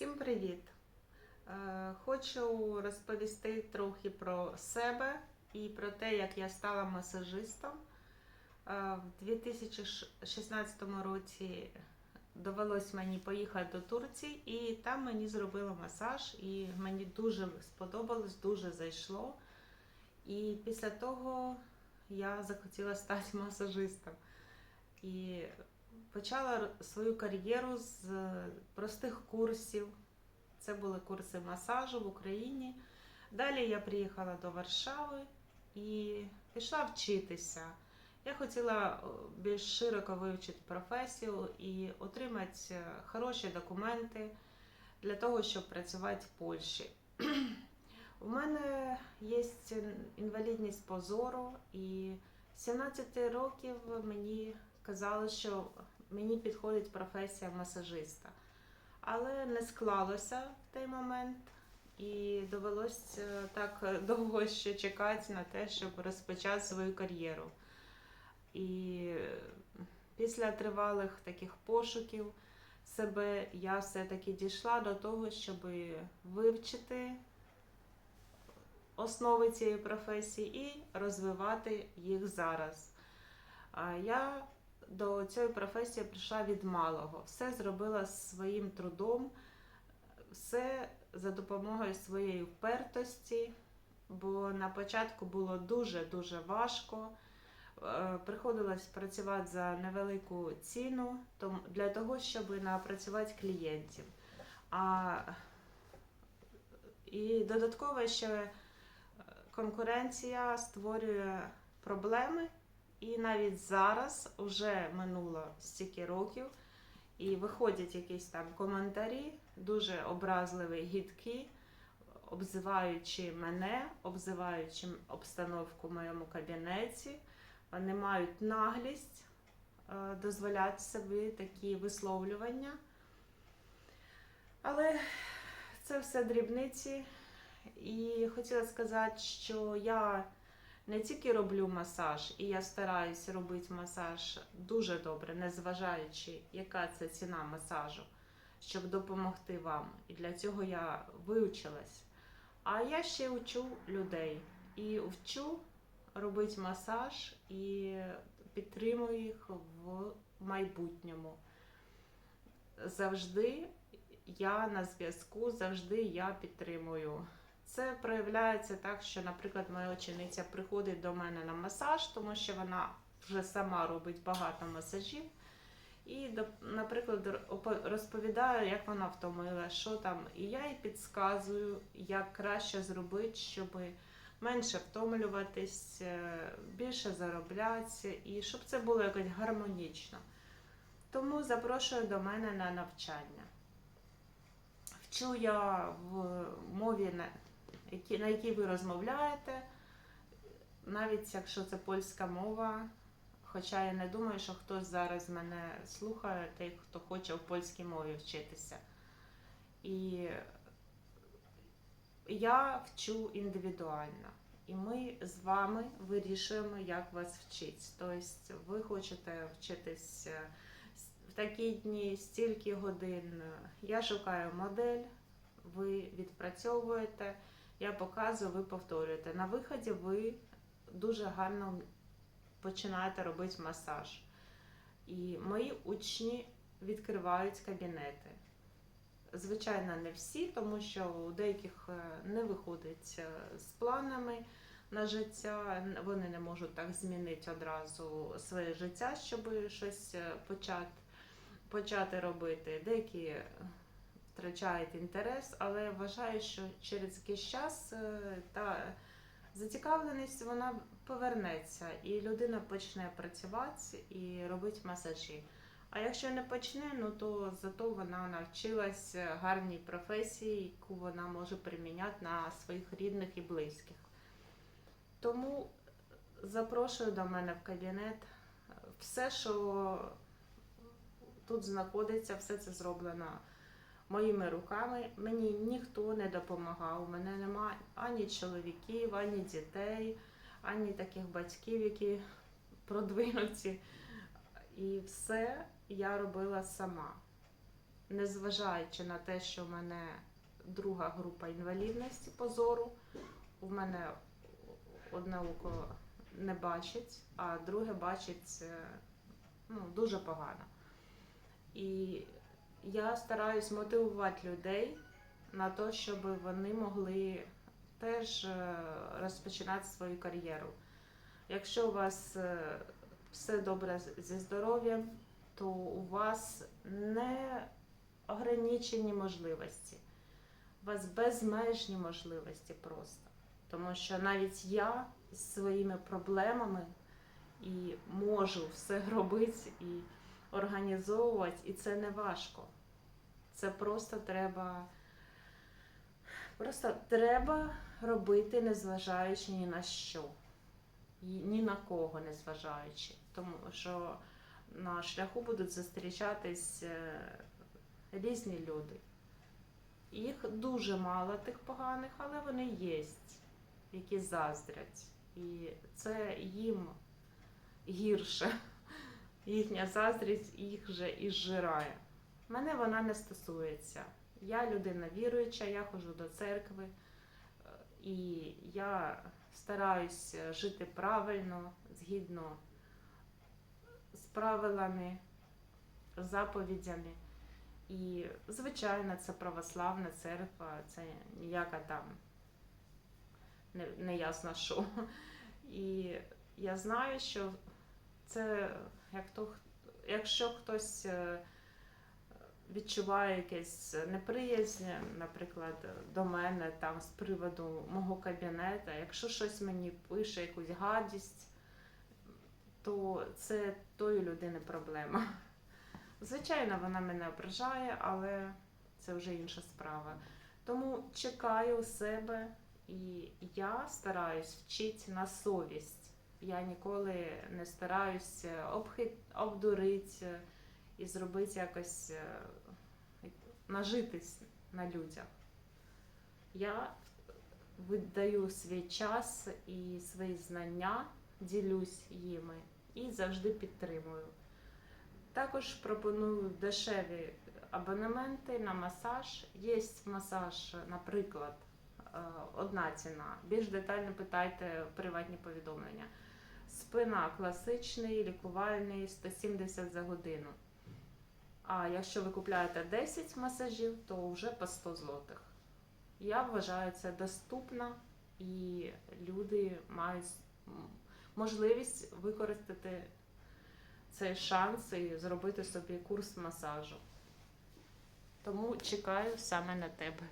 Всім привіт! Е, Хочу розповісти трохи про себе і про те, як я стала масажистом. Е, В 2016 році довелось мені поїхати до Турції, і там мені зробили масаж, і мені дуже сподобалось, дуже зайшло. І після того я захотіла стати масажистом. І почала свою кар'єру з простих курсів. Це були курси масажу в Україні. Далі я приїхала до Варшави і пішла вчитися. Я хотіла більш широко вивчити професію і отримати е, хороші документи для того, щоб працювати в Польщі. У мене є інвалідність по зору, і з 17 років мені казали, що мені підходить професія масажиста. Але не склалося в той момент, і довелось е, так довго ще чекати на те, щоб розпочати свою кар'єру. І після тривалих таких пошуків себе я все-таки дійшла до того, щоб вивчити основи цієї професії і розвивати їх зараз. Я до цієї професії прийшла від малого. Все зробила своїм трудом, все за допомогою своєї впертості, бо на початку було дуже-дуже важко. Е, Приходилось працювати за невелику ціну для того, щоб напрацювати клієнтів. А і додатково ще е, конкуренція створює проблеми, і навіть зараз вже минуло стільки років, і виходять якісь там коментарі, дуже образливі, гідкі, обзиваючи мене, обзиваючи обстановку в моєму кабінеті. Вони мають наглість е, дозволяти собі такі висловлювання. Але це все дрібниці. І хотіла сказати, що я не тільки роблю масаж, і я стараюся робити масаж дуже добре, незважаючи, яка це ціна масажу, щоб допомогти вам. І для цього я вивчилась. А я ще вчу людей і вчу робити масаж і підтримую їх в майбутньому. Завжди я на зв'язку, завжди я підтримую. Це проявляється так, що, наприклад, моя учениця приходить до мене на масаж, тому що вона вже сама робить багато масажів. І, наприклад, розповідає, як вона втомила, що там. І я їй підказую, як краще зробити, щоб менше втомлюватись, е, більше заробляти, і щоб це було якось гармонічно. Тому запрошую до мене на навчання. Вчу я в мові, на які- на якій ви розмовляєте, навіть якщо це польська мова. Хоча я не думаю, що хтось зараз мене слухає, той, хто хоче в польській мові вчитися. І я вчу індивідуально. І ми з вами вирішуємо, як вас вчити. Тобто ви хочете вчитись е, в такі дні, стільки годин. Я шукаю модель, ви відпрацьовуєте, я показую, ви повторюєте. На виході ви дуже гарно починаєте робити масаж. І мої учні відкривають кабінети. Звичайно, не всі, тому що у деяких е, не виходить е, з планами на життя, вони не можуть так змінити одразу своє життя, щоб щось е, почати, почати робити. Деякі втрачають інтерес, але вважаю, що через якийсь час е, та зацікавленість вона повернеться, і людина почне працювати і робити масажі. А якщо не почне, ну то зато вона навчилась гарній професії, яку вона може приміняти на своїх рідних і близьких. Тому запрошую до мене в кабінет. Все, що тут знаходиться, все це зроблено моїми руками. Мені ніхто не допомагав. У мене немає ані чоловіків, ані дітей, ані таких батьків, які продвинуті. І все я робила сама. незважаючи на те, що в мене друга група інвалідності по зору, у мене одне око не бачить, а друге бачить е, ну, дуже погано. І я стараюсь мотивувати людей на те, щоб вони могли теж е, розпочинати свою кар'єру. Якщо у вас е, все добре зі здоров'ям, то у вас не ограничені можливості. У вас безмежні можливості просто. Тому що навіть я з своїми проблемами і можу все робити і організовувати, і це не важко. Це просто треба. Просто треба робити, незважаючи ні на що. Ні на кого не зважаючи. Тому що на шляху будуть зустрічатись е, різні люди. Їх дуже мало тих поганих, але вони є, які заздрять. І це їм гірше. Їхня заздрість їх вже і зжирає. Мене вона не стосується. Я людина віруюча, я ходжу до церкви, е, і я стараюсь жити правильно, згідно з правилами, заповідями. І, звичайно, це православна церква, це ніяка там не, не що. І я знаю, що це як то, якщо хтось е, відчуває якесь неприязнь, наприклад, до мене там з приводу мого кабінету, якщо щось мені пише, якусь гадість, то це тої людини проблема. Звичайно, вона мене ображає, але це вже інша справа. Тому чекаю себе і я стараюсь вчити на совість. Я ніколи не стараюсь обхит... обдурити і зробити якось е, нажитись на людях. Я видаю свій час і свої знання, ділюсь їми і завжди підтримую. Також пропоную дешеві абонементи на масаж. Є масаж, наприклад, е, одна ціна. Більш детально питайте приватні повідомлення. Спина класичний, лікувальний 170 за годину. А якщо ви купляєте 10 масажів, то вже по 100 злотих. Я вважаю це доступно і люди мають можливість використати цей шанс і зробити собі курс масажу. Тому чекаю саме на тебе.